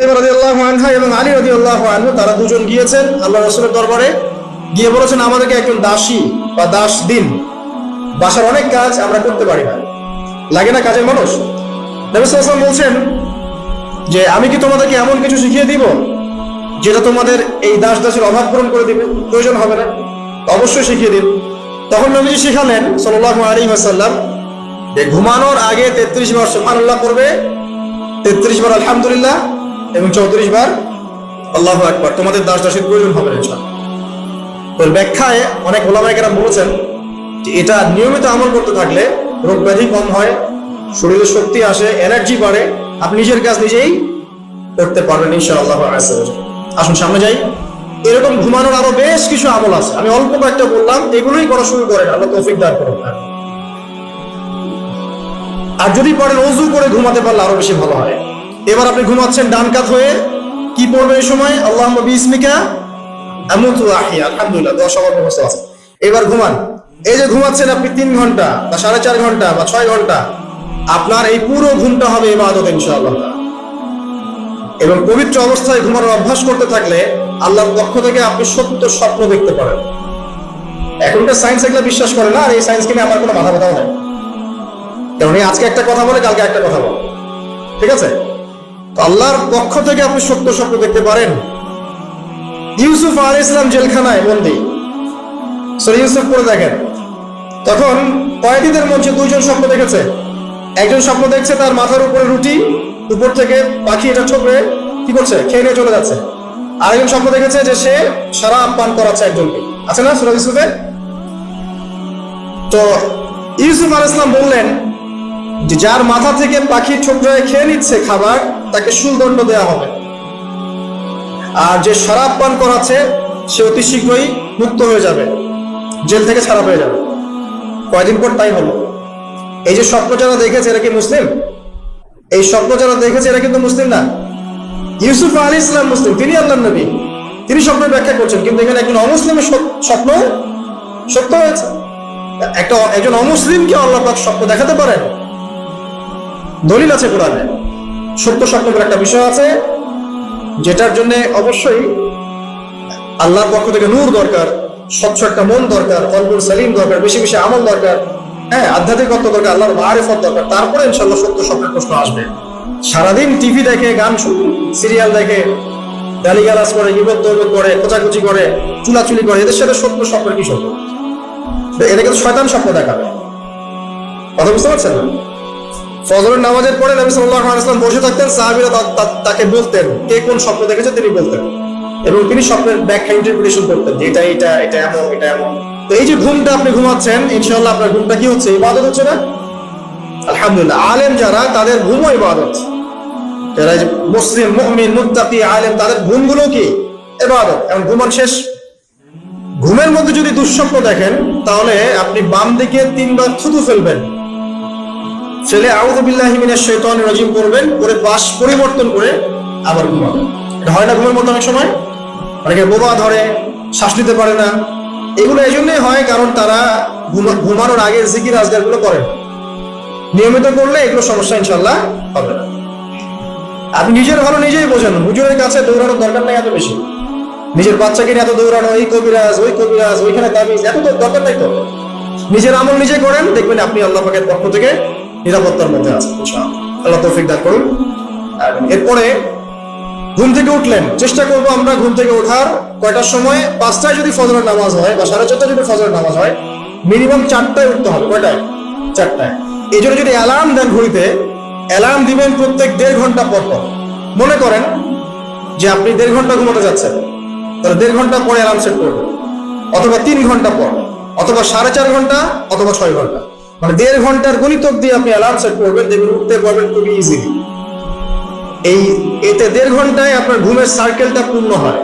এবং আলী রাদিয়াল্লাহু আনহু, তারা দুজন গিয়েছেন আল্লাহ রাসূলের দরবারে। গিয়ে বলেছেন, আমাদেরকে একজন দাসী বা দাস দিন। বাসার অনেক কাজ আমরা করতে পারি না। লাগে না কাজের মানুষ? নবী সাল্লাল্লাহু আলাইহি ওয়াসাল্লাম বলছেন যে, আমি কি তোমাদেরকে এমন কিছু শিখিয়ে দিব যেটা তোমাদের এই দাস দাসের অভাব পূরণ করে দিবে? প্রয়োজন হবে না। অবশ্যই শিখিয়ে দিন। তখন নবীজি শিখালেন সাল্লাহ আলাইহি ওয়াসাল্লাম যে, ঘুমানোর আগে তেত্রিশ বার সুবহানাল্লাহ করবে তেত্রিশ বার আলহামদুলিল্লাহ এবং চৌত্রিশ বার আল্লাহ একবার তোমাদের দাস দাসের প্রয়োজন হবে না ব্যাখ্যায় অনেক ওলামাইকেরা বলেছেন যে এটা নিয়মিত আমল করতে থাকলে রোগ ব্যাধি কম হয় শরীরে শক্তি আসে এনার্জি বাড়ে, আপনি নিজের কাজ নিজেই করতে পারবেন, ইনশাআল্লাহ। আসুন সামনে যাই। এরকম ঘুমানোর আরও বেশ কিছু আমল আছে। আমি অল্প কয়েকটা বললাম, এগুলোই করা শুরু করেন, আল্লাহ তৌফিক দান করুন। আর যদি পারেন অজু করে ঘুমাতে পারলে আরও বেশি ভালো হয়। এবার আপনি ঘুমাচ্ছেন ডান কাত হয়ে। কি পড়বে এই সময়? আল্লাহ আহিয়া আলহামদুলিল্লাহ এবার ঘুমান। এই যে ঘুমাচ্ছেন আপনি তিন ঘণ্টা বা সাড়ে চার ঘণ্টা বা ছয় ঘণ্টা, আপনার এই পুরো ঘুমটা হবে এবাদত ইনশাআল্লাহ। এবং পবিত্র অবস্থায় ঘুমানোর অভ্যাস করতে থাকলে আল্লাহর পক্ষ থেকে আপনি সত্য স্বপ্ন দেখতে পারেন। এখনকার সায়েন্স এগুলো বিশ্বাস করে না, আর এই সায়েন্সকে নিয়ে আমার কোনো মাথা ব্যথাও নেই। কারণ আজকে একটা কথা বলে, কালকে একটা কথা বলে। ঠিক আছে? আল্লাহর পক্ষ থেকে আপনি সত্য স্বপ্ন দেখতে পারেন। ইউসুফ আলী ইসলাম জেলখানায় বন্দি সরি ইউসুফ পড়ে দেখেন। তখন কয়েদিদের মধ্যে দুইজন স্বপ্ন দেখেছে। একজন স্বপ্ন দেখছে তার মাথার উপরে রুটি, উপর থেকে পাখি এটা ঠোকরে কি করছে, খেয়ে নিয়ে চলে যাচ্ছে। আরেকজন স্বপ্ন দেখেছে যে সে সারা পান করাচ্ছে একজনকে। আছে না সুরাজ ইউসুফে তো ইউসুফ আল ইসলাম বললেন যে যার মাথা থেকে পাখি ঠোকরায় খেয়ে নিচ্ছে খাবার তাকে সুলদণ্ড দেওয়া হবে। আর যে শরাব পান করাচ্ছে, সে অতি শীঘ্রই মুক্ত হয়ে যাবে। জেল থেকে ছাড়া হয়ে যাবে। কয়দিন পর তাই হলো। এই যে স্বপ্ন যারা দেখেছে, এরা কি মুসলিম? এই স্বপ্ন যারা দেখেছে, এরা কিন্তু মুসলিম না। ইউসুফ আলী ইসলাম মুসলিম, তিনি আল্লাহ নবী। তিনি স্বপ্নের ব্যাখ্যা করছেন, কিন্তু এখানে একজন অমুসলিমের স্বপ্ন সত্য হয়েছে। একটা একজন অমুসলিমকে আল্লাহ পাক স্বপ্ন দেখাতে পারেন। দলিল আছে কোরআনে। সত্য স্বপ্ন একটা বিষয় আছে, যেটার জন্য অবশ্যই আল্লাহর পক্ষ থেকে নূর দরকার, স্বচ্ছ একটা মন দরকার কলবুল সালিম দরকার, বেশি বেশি আমল দরকার হ্যাঁ আধ্যাত্মিকত্ব দরকার, আল্লাহর মারেফত দরকার, তারপরে ইনশাল্লাহ সত্য স্বপ্নের প্রশ্ন আসবে। সারাদিন টিভি দেখে, গান সিরিয়াল দেখে, গালিগালাজ করে ইবত তৈবত করে, খোঁচাখুচি করে, চুলাচুলি করে, এদের সাথে সত্য স্বপ্নের কি সত্য এটা কিন্তু শয়তান স্বপ্ন দেখাবে। কথা বুঝতে পারছেন? না ফজরের নামাজের পরে নবী সাল্লাল্লাহু আলাইহি ওয়াসাল্লাম বসে থাকতেন, সাহাবীরা তাকে বলতেন, কে কোন স্বপ্ন দেখেছে তিনি বলতেন। এবং তিনি স্বপ্নের ব্যাখ্যা ইন্টারপ্রিটেশন করতেন যে এটা এটা এটা এমন এটা এমন। তো এই যে ঘুমটা আপনি ঘুমাচ্ছেন, ইনশাআল্লাহ আপনার ঘুমটা কি হচ্ছে? ইবাদত হচ্ছে না? আলহামদুলিল্লাহ, আলেম যারা, তাদের ঘুমও ইবাদত। যারা মুসলিম, মুমিন, মুত্তাকি, আলেম, তাদের ঘুমগুলো কি? ইবাদত। এখন ঘুমান শেষ। ঘুমের মধ্যে যদি দুঃস্বপ্ন দেখেন, তাহলে আপনি বাম দিকে তিনবার থুতু ফেলবেন। ছেলে, আউযু বিল্লাহি মিনাশ রাজিম করবেন করে বাস পরিবর্তন করে আবার ঘুমাবেন। এটা হয় না ঘুমের মধ্যে অনেক সময়? অনেকে বোবা ধরে, শ্বাস নিতে পারে না। এগুলো এই জন্যই হয় কারণ তারা ঘুমানোর আগে জিকির, আজগারগুলো করেন নিয়মিত করলে এগুলো সমস্যা ইনশাল্লাহ হবে না। আপনি নিজের ভালো নিজেই বোঝেন। হুজুরের কাছে দৌড়ানোর দরকার নেই এত বেশি। নিজের বাচ্চাকে নিয়ে এত দৌড়ানো, এই কবিরাজ, ওই কবিরাজ, ওইখানে তাবিজ, এত দরকার নাই তো। নিজের আমল নিজে করেন, দেখবেন আপনি আল্লাহ পাকের পক্ষ থেকে নিরাপত্তার মধ্যে ইনশাআল্লাহ। আল্লাহ তৌফিক দান করুন। এরপরে ঘুম থেকে উঠলেন। চেষ্টা করব আমরা ঘুম থেকে ওঠার। কয়টার সময়? পাঁচটায় যদি ফজরের নামাজ হয় বা সাড়ে চারটায় যদি ফজরের নামাজ হয় মিনিমাম চারটায় উঠতে হবে। কয়টায়? চারটায়। এই জন্য যদি অ্যালার্ম দেন ঘড়িতে অ্যালার্ম দিবেন প্রত্যেক দেড় ঘণ্টা পর পর। মনে করেন যে আপনি দেড় ঘণ্টা ঘুমাতে যাচ্ছেন। তাহলে দেড় ঘণ্টা পরে অ্যালার্ম সেট করবেন। অথবা তিন ঘণ্টা পর অথবা সাড়ে চার ঘণ্টা অথবা ছয় ঘণ্টা। মানে দেড় ঘণ্টার গণিতক দিয়ে আপনি অ্যালার্ম সেট করবেন, দেখবেন উঠতে পারবেন খুবই ইজিলি এই, এতে দেড় ঘন্টায় আপনার ঘুমের সার্কেলটা পূর্ণ হয়।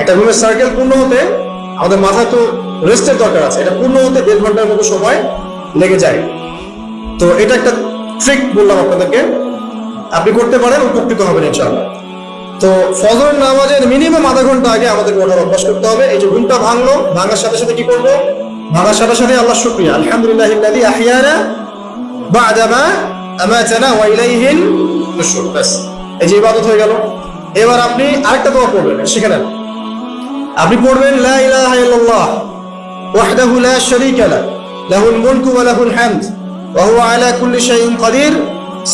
একটা ঘুমের সার্কেল পূর্ণ হতে আমাদের মাথায় তো রেস্টের দরকার আছে। এটা পূর্ণ হতে দেড় ঘণ্টার মতো সময় লেগে যায়। তো এটা একটা ট্রিক বললাম আপনাদেরকে। আপনি করতে পারেন, উপকৃত হবেন ইনশাআল্লাহ। তো ফজর নামাজের মিনিমাম আধা ঘণ্টা আগে আমাদের ওঠার অভ্যাস করতে হবে। এই যে ঘুমটা ভাঙলো, ভাঙার সাথে সাথে কি করব? ভাঙার সাথে সাথে আল্লাহ শুক্রিয়া। আলহামদুলিল্লাহ ইল্লাযী আহইয়ানা বা'দা মা আমাতানা ওয়া ইলাইহিন নুশুর। এই যে ইবাদত হয়ে গেল। এবার আপনি আরেকটা দোয়া করবেন শিখে আপনি পড়বেন, লা ইলাহা ইল্লাল্লাহ, ওয়াহদাহু লা শারীকা লা, লাহুল মুলকু ওয়া লাহুল হামদ, ওয়া হুয়া আলা কুল্লি শাইইন কাদির।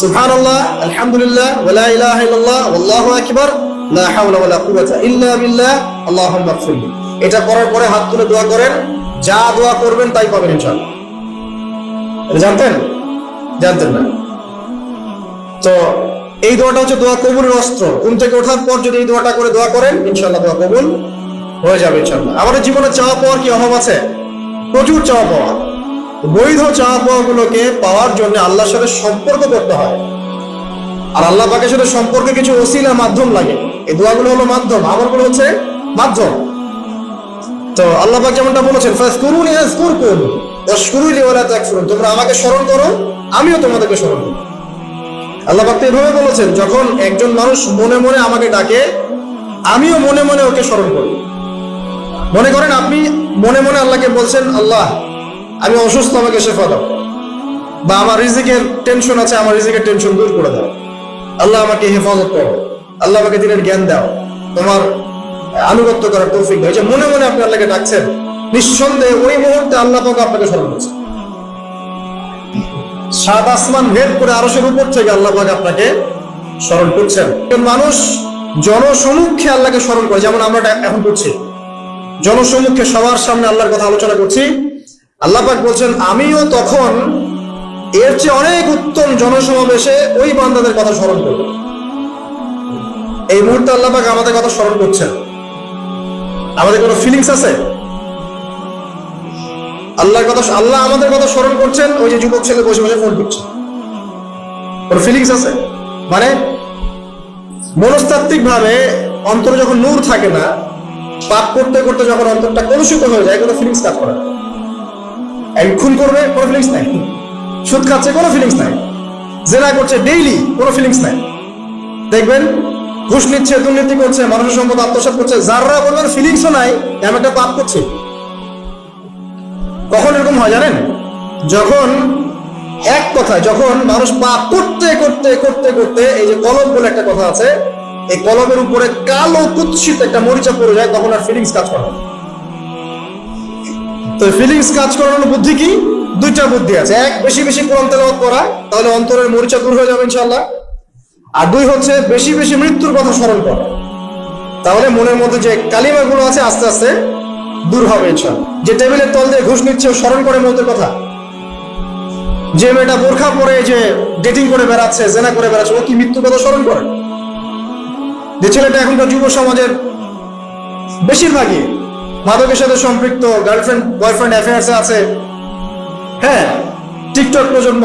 সুবহানাল্লাহ, আলহামদুলিল্লাহ, ওয়া লা ইলাহা ইল্লাল্লাহ, ওয়াল্লাহু আকবার, লা হাওলা ওয়া লা কুওয়াতা ইল্লা বিল্লাহ, আল্লাহুম্মা এটা করার পরে হাত তুলে দোয়া করেন যা দোয়া করবেন তাই পাবেন ইনশাআল্লাহ। এটা জানতেন? জানতেন না। তো এই দোয়াটা হচ্ছে দোয়া কবুলের অস্ত্র। ঘুম থেকে ওঠার পর যদি এই দোয়াটা করে দোয়া করেন ইনশাল্লাহ দোয়া কবুল হয়ে যাবে ইনশাল্লাহ আমাদের জীবনে চাওয়া পাওয়ার কি অভাব আছে? প্রচুর চাওয়া পাওয়া। বৈধ চাওয়া পাওয়া গুলোকে পাওয়ার জন্য আল্লাহর সাথে সম্পর্ক করতে হয়। আর আল্লাহ পাকের সাথে সম্পর্কে কিছু ওসিলা মাধ্যম লাগে। এই দোয়াগুলো হলো মাধ্যম। আমলগুলো হচ্ছে মাধ্যম। তো আল্লাহ পাক যেমনটা বলেছেন ফাজকুরুনি আযকুরকুম ওয়াশকুরুলি ওয়ালা তাকফুরুন তোমরা আমাকে স্মরণ করো, আমিও তোমাদেরকে স্মরণ করব আল্লাহ পাক এভাবে বলেছেন, যখন একজন মানুষ মনে মনে আমাকে ডাকে, আমিও মনে মনে ওকে স্মরণ করি। মনে করেন আপনি মনে মনে আল্লাহকে বলছেন, আল্লাহ, আমি অসুস্থ, আমাকে শেফা দাও। বা, আমার রিজিকের টেনশন আছে, আমার রিজিকের টেনশন দূর করে দাও। আল্লাহ আমাকে হেফাজত করো। আল্লাহ আমাকে দিনের জ্ঞান দাও। তোমার আনুগত্য করার তৌফিক যে মনে মনে আপনি আল্লাহকে ডাকছেন, নিঃসন্দেহে ওই মুহূর্তে আল্লাহ পাক আপনাকে স্মরণ করছে সাত আসমান ভেদ করে আরশের উপর থেকে আল্লাহ পাক আপনাকে স্মরণ করছেন। মানুষ জনসমুখে আল্লাহকে স্মরণ করে, যেমন আমরা এখন করছি। জনসমুখে সবার সামনে আল্লাহর কথা আলোচনা করছি। আল্লাহ পাক বলছেন, আমিও তখন এর চেয়ে অনেক উত্তম জনসমাবেশে ওই বান্দাদের কথা স্মরণ করব। এই মুহূর্তে আল্লাহ পাক আমাদের কথা স্মরণ করছেন। আমাদের কোনো ফিলিংস আছে? আল্লাহর কথা আল্লাহ আমাদের কথা স্মরণ করছেন, ওই যে যুবক ছেলে বসে বসে ফোন করছে। ওর ফিলিংস আছে? মানে মনস্তাত্ত্বিক ভাবে অন্তরে যখন নূর থাকে না, পাপ করতে করতে যখন অন্তরটা কলুষিত হয়ে যায়, কোনো ফিলিংস কাজ করে। এক খুন করবে, কোনো ফিলিংস নাই। সুদ খাচ্ছে, কোনো ফিলিংস নাই। জেনা করছে ডেইলি কোনো ফিলিংস নাই। দেখবেন ঘুষ নিচ্ছে, দুর্নীতি করছে, মানুষের সম্পদ আত্মসাৎ করছে। যাররা বলবেন, ফিলিংসও নাই আমি একটা পাপ করছি। কখন এরকম হয় জানেন? যখন এক কথা যখন মানুষ পাপ করতে করতে করতে করতে, এই যে কলম বলে একটা কথা আছে, এই কলমের উপরে কালো কুৎসিত একটা মরিচা পড়ে যায়, তখন আর ফিলিংস কাজ করে তো ফিলিংস কাজ করানোর বুদ্ধি কি? দুইটা বুদ্ধি আছে। এক, বেশি বেশি কোরআন তেলাওয়াত করা, তাহলে অন্তরের মরিচা দূর হয়ে যাবে ইনশাআল্লাহ। আর দুই হচ্ছে বেশি বেশি মৃত্যুর কথা স্মরণ করা। তাহলে মনের মধ্যে যে কালিমাগুলো আছে আস্তে আস্তে দূর হবে যে টেবিলের তল দিয়ে ঘুষ নিচ্ছে স্মরণ করে মৌতের কথা। যে মেয়েটা বোরখা পরে যে ডেটিং করে বেড়াচ্ছে, জেনা করে বেড়াচ্ছে, ও কি মৃত্যুর কথা স্মরণ করে? যে ছেলেটা এখনকার যুব সমাজের বেশিরভাগই মাদকের সাথে সম্পৃক্ত গার্লফ্রেন্ড বয়ফ্রেন্ড অ্যাফেয়ার্সে আছে। হ্যাঁ টিকটক প্রজন্ম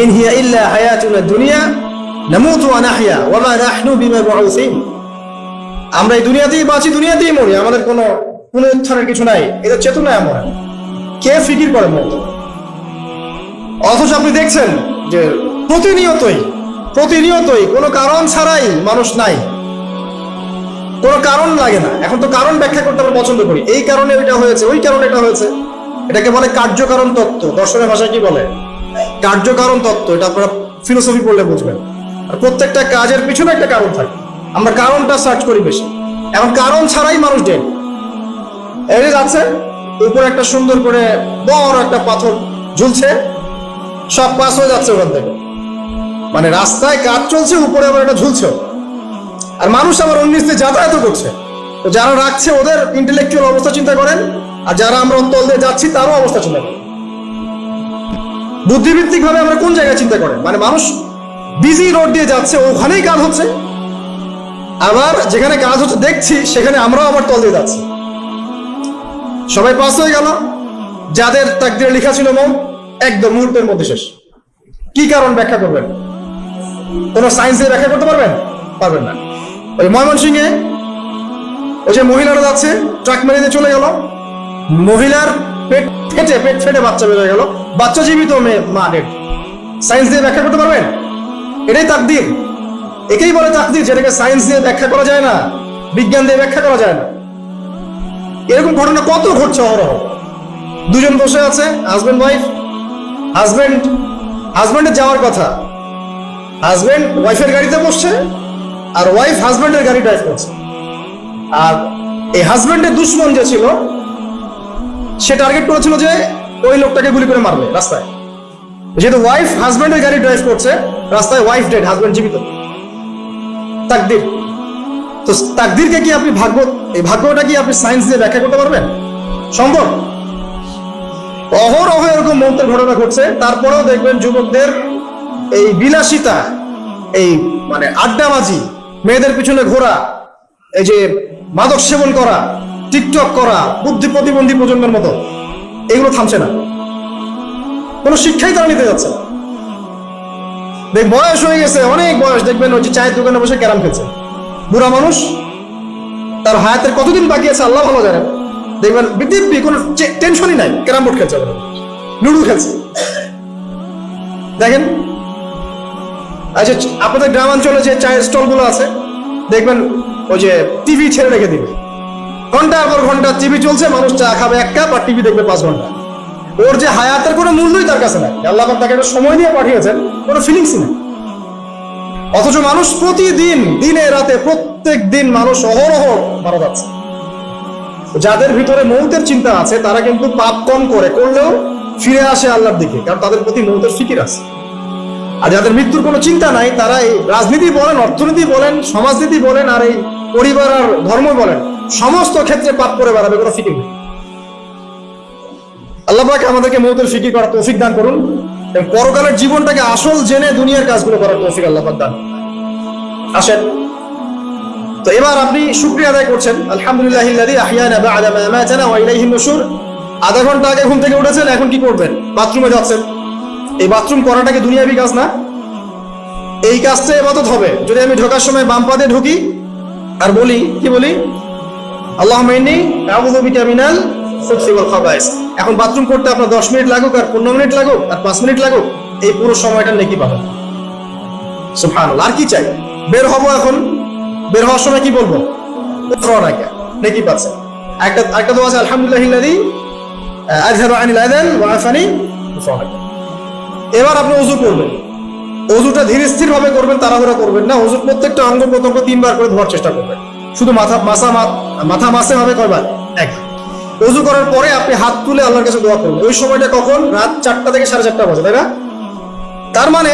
ইন হিয়া ইল্লা হায়াতুনা দুনিয়া নামুতু ওয়া নাহইয়া ওয়া মা নাহনু বিমাবউসিন আমরা এই দুনিয়াতেই বাঁচি, দুনিয়াতেই মরি, আমাদের কোনো পুনরুত্থানের কিছু নাই। এটা চেতনা এমন কে ফিকির করে মতো অথচ আপনি দেখছেন যে প্রতিনিয়তই প্রতিনিয়তই কোনো কারণ ছাড়াই মানুষ নাই। কোনো কারণ লাগে না। এখন তো কারণ ব্যাখ্যা করতে আমরা পছন্দ করি। এই কারণে ওইটা হয়েছে, ওই কারণে এটা হয়েছে। এটাকে বলে কার্যকারণ তত্ত্ব। দর্শনের ভাষায় কি বলে? কার্যকারণ তত্ত্ব, এটা আপনারা ফিলোসফি পড়লে বুঝবেন। আর প্রত্যেকটা কাজের পিছনে একটা কারণ থাকে। আমরা কারণটা সার্চ করি বেশি। এখন কারণ ছাড়াই মানুষ এই যে যাচ্ছে, উপরে একটা সুন্দর করে বড় একটা পাথর ঝুলছে, সব পাস হয়ে যাচ্ছে ওখান থেকে। মানে রাস্তায় কাজ চলছে, উপরে আবার এটা ঝুলছে। আর মানুষ আবার উনিশ দিয়ে যাতায়াত করছে। তো যারা রাখছে ওদের ইন্টেলেকচুয়াল অবস্থা চিন্তা করেন, আর যারা আমরা তল দিয়ে যাচ্ছি, তারও অবস্থা চিন্তা করেন। বুদ্ধিভিত্তিক ভাবে আমরা কোন জায়গায় চিন্তা করেন? মানে মানুষ বিজি রোড দিয়ে যাচ্ছে, ওখানেই কাজ হচ্ছে। আবার যেখানে কাজ হচ্ছে দেখছি, সেখানে আমরাও আবার তল দিয়ে যাচ্ছি। সবাই পাস হয়ে গেল। যাদের তাকদিরে লেখা ছিল মন, একদম মুহূর্তের মধ্যে শেষ। কি কারণ ব্যাখ্যা করবেন? কোন দিয়ে ব্যাখ্যা করতে পারবেন? পারবেন না। ওই ময়মনসিংহে ওই যে মহিলারা যাচ্ছে ট্রাক মেরে চলে গেল। মহিলার পেট ফেটে পেট ফেটে বাচ্চা বের হয়ে গেল। বাচ্চা জীবিত মেয়ে, মা ডেড সায়েন্স দিয়ে ব্যাখ্যা করতে পারবেন? এটাই তাকদির। একেই বলে তাকদির, যেটাকে সায়েন্স দিয়ে ব্যাখ্যা করা যায় না, বিজ্ঞান দিয়ে ব্যাখ্যা করা যায় না। এরকম ঘটনা কত ঘটছে অহরহ? দুজন বসে আছে হাজবেন্ড ওয়াইফ হাজবেন্ড হাজবেন্ডের যাওয়ার কথা। হাজবেন্ড ওয়াইফের গাড়িতে বসছে, আর ওয়াইফ হাজব্যান্ডের গাড়ি ড্রাইভ করছে। আর এই হাজবেন্ডের দুশ্মন যে ছিল সে টার্গেট করেছিল যে ওই লোকটাকে গুলি করে মারবে রাস্তায়। যেহেতু ওয়াইফ হাজবেন্ডের গাড়ি ড্রাইভ করছে, রাস্তায় ওয়াইফ ডেড হাজবেন্ড জীবিত। তাকদির। তো তাকদিরকে কি আপনি ভাগ্য, এই ভাগ্যটা কি আপনি সায়েন্স দিয়ে ব্যাখ্যা করতে পারবেন? সম্ভব? অহরহ এরকম মন্ত্রের ঘটনা ঘটছে, তারপরেও দেখবেন যুবকদের এই বিলাসিতা, এই মানে আড্ডাবাজি, মেয়েদের পিছনে ঘোরা, এই যে মাদক সেবন করা টিকটক করা, বুদ্ধি প্রতিবন্ধী প্রজন্মের মতো, এগুলো থামছে না। কোনো শিক্ষাই তারা নিতে যাচ্ছে দেখ, বয়স হয়ে গেছে, অনেক বয়স। দেখবেন ওই যে চায়ের দোকানে বসে ক্যারাম খেলছে। বুড়া মানুষ, তার হায়াতের কতদিন বাকি আছে আল্লাহ ভালো জানেন দেখবেন দিব্যি কোনো টেনশনই নাই, ক্যারাম বোর্ড খেলছে। লুডু খেলছে। দেখেন আচ্ছা আপনাদের গ্রামাঞ্চলে যে চায়ের স্টলগুলো আছে, দেখবেন ওই যে টিভি ছেড়ে রেখে দিবে। ঘণ্টার পর ঘণ্টা টিভি চলছে, মানুষ চা খাবে এক কাপ আর টিভি দেখবে পাঁচ ঘণ্টা। ওর যে হায়াতের কোনো মূল্যই তার কাছে নাই। আল্লাহ তাকে একটা সময় দিয়ে পাঠিয়েছেন, কোনো ফিলিংসই নেই। অথচ মানুষ প্রতিদিন, দিনে রাতে, প্রত্যেক দিন মানুষ অহরহ মারা যাচ্ছে। যাদের ভিতরে মৌতের চিন্তা আছে, তারা কিন্তু পাপ কম করে, করলেও ফিরে আসে আল্লাহর দিকে, কারণ তাদের প্রতি মৌতের ফিকির আছে। আর যাদের মৃত্যুর কোনো চিন্তা নাই, তারা এই রাজনীতি বলেন, অর্থনীতি বলেন, সমাজনীতি বলেন, আর এই পরিবার আর ধর্ম বলেন সমস্ত ক্ষেত্রে পাপ করে বেড়াবে, কোনো ফিকির নেই। আল্লাহ পাক আমাদেরকে মৌতের ফিকির করার তৌফিক দান করুন এবং পরকালের জীবনটাকে আসল জেনে দুনিয়ার কাজগুলো করার তৌফিক আল্লাহ পাক দান। আসেন। তো এবার আপনি শুক্রিয়া আদায় করছেন। আলহামদুলিল্লাহ আহইয়ানা বা'দা মা আমাতানা ওয়া ইলাইহিন নুশুর। আধা ঘণ্টা আগে ঘুম থেকে উঠেছেন, এখন কি করবেন? বাথরুমে যাচ্ছেন। এই বাথরুম করাটা কি দুনিয়াবি কাজ না। এই কাজটা এবাদত হবে। যদি আমি ঢোকার সময় বাম পা দিয়ে ঢুকি আর বলি, কি বলি? আল্লাহ মাইনি আউযু বিকা মিনাল খুবসি ওয়াল খাবাইস। এখন বাথরুম করতে আপনার 10 মিনিট লাগুক আর 15 মিনিট লাগুক আর 5 মিনিট লাগুক, এই পুরো সময়টা নেকি পাবেন। সুবহানাল্লাহ। আর কি চাই? বের হব এখন। বের হওয়ার সময় কি বলব? উফরানাকা নেকি? পাচ্ছে। একটা একটা দোয়া আছে আলহামদুলিল্লাহিল্লাযী আযহাবা আনিল এবার আপনি ওযু করবেন। ওযুটা ধীরে স্থির ভাবে করবেন, তাড়াহুড়া করবেন না। ওযুর প্রত্যেকটা অঙ্গ প্রত্যঙ্গ তিনবার করে ধোয়ার চেষ্টা করবেন। শুধু মাথা মাথা মাথা মাসে হবে কয়বার? এক। ওযু করার পরে আপনি হাত তুলে আল্লাহর কাছে দোয়া করবেন ওই সময়টা কখন? রাত চারটা থেকে সাড়ে চারটা বাজে, তাই না? তার মানে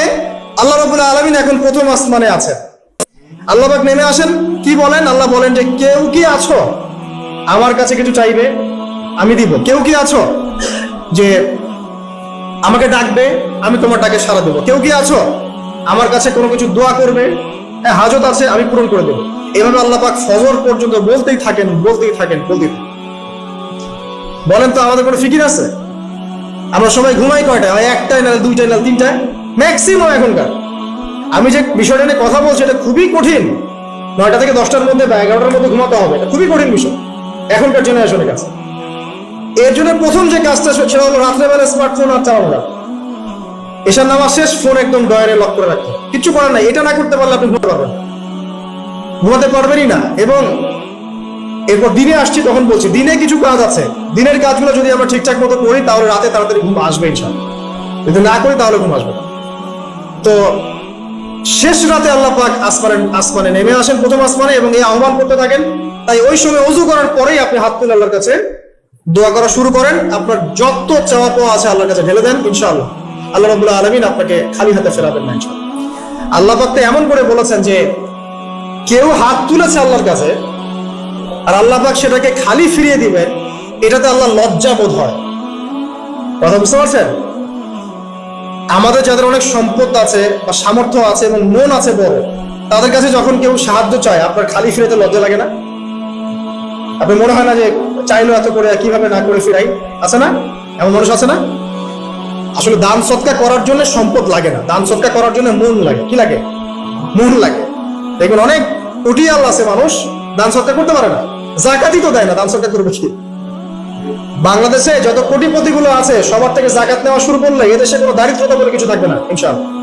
আল্লাহ রাব্বুল আলামিন এখন প্রথম আসমানে আছে আল্লাহ পাক নেমে আসেন। কি বলেন? আল্লাহ বলেন যে, কেউ কি আছো? আমার কাছে কিছু চাইবে, আমি দিব। কেউ কি আছো? যে, আমাকে ডাকবে, আমি তোমার ডাকে সাড়া দেবো। কেউ কি আছো? আমার কাছে কোনো কিছু দোয়া করবে হ্যাঁ হাজত আছে, আমি পূরণ করে দেবো। এভাবে আল্লাহ পাক ফজর পর্যন্ত বলতেই থাকেন বলতেই থাকেন বলতেই থাকেন। বলেন তো আমাদের কোনো ফিকির আছে? আমরা সবাই ঘুমাই কয়টা হয় একটাই না দুইটাই না তিনটায়? ম্যাক্সিমাম এখনকার। আমি যে বিষয়টা নিয়ে কথা বলছি, এটা খুবই কঠিন। নয়টা থেকে দশটার মধ্যে বা এগারোটার মধ্যে ঘুমাতে হবে, এটা খুবই কঠিন বিষয়। এখনকার জেনারেশনের কাছে। এর জন্য প্রথম যে কাজটা সেটা হলো রাত্রেবেলা স্মার্টফোন আর চালানো না এসার নামাজ শেষ ফোন একদম ডয়ারে লক করে রাখতে। কিচ্ছু করার নাই, এটা না করতে পারলে আপনি ঘুমাতে পারবেন না। ঘুমাতে পারবেনই না। এবং এরপর দিনে আসছি, তখন বলছি, দিনে কিছু কাজ আছে। দিনের কাজগুলো যদি আমরা ঠিকঠাক মতো করি, তাহলে রাতে তাড়াতাড়ি ঘুম আসবে ইনশাল্লাহ যদি না করি, তাহলে ঘুম আসবে তো শেষ রাতে আল্লাহ পাক আসমানে আসমানে নেমে আসেন প্রথম আসমানে এবং এই আহ্বান করতে থাকেন। তাই ওই সময় অজু করার পরেই আপনি হাত তুলে আল্লাহর কাছে দোয়া করা শুরু করেন। আপনার যত চাওয়া পাওয়া আছে আল্লাহর কাছে ঢেলে দেন ইনশাআল্লাহ। আল্লাহ রাব্বুল আলামিন আপনাকে খালি হাতে ফেরাবেন না ইনশাআল্লাহ। আল্লাহ পাক তো এমন করে বলেছেন যে কেউ হাত তুলেছে আল্লাহর কাছে, আর আল্লাহ পাক সেটাকে খালি ফিরিয়ে দিবেন এটাতে আল্লাহ লজ্জা বোধ হয়। কথা বুঝতে পারছেন? আমাদের যাদের অনেক সম্পদ আছে বা সামর্থ্য আছে এবং মন আছে বড়, তাদের কাছে যখন কেউ সাহায্য চায়, আপনার খালি ফিরেতে লজ্জা লাগে না? আপনি মনে হয় না যে চাইলো এত করে, কীভাবে না করে ফিরাই? আছে না? এমন মানুষ আছে না? আসলে দান সৎকার করার জন্য সম্পদ লাগে না। দান সৎকার করার জন্য মন লাগে। কি লাগে? মন লাগে। দেখবেন অনেক উটিয়াল আছে মানুষ, দান সরকার করতে পারে না। জাকাতই তো দেয় না দান সরকার করবে কি? বাংলাদেশে যত কোটিপতি গুলো আছে, সবার থেকে জাকাত নেওয়া শুরু করলে এদেশে কোনো দারিদ্রতা বলে কিছু থাকবে না, ইনশাআল্লাহ।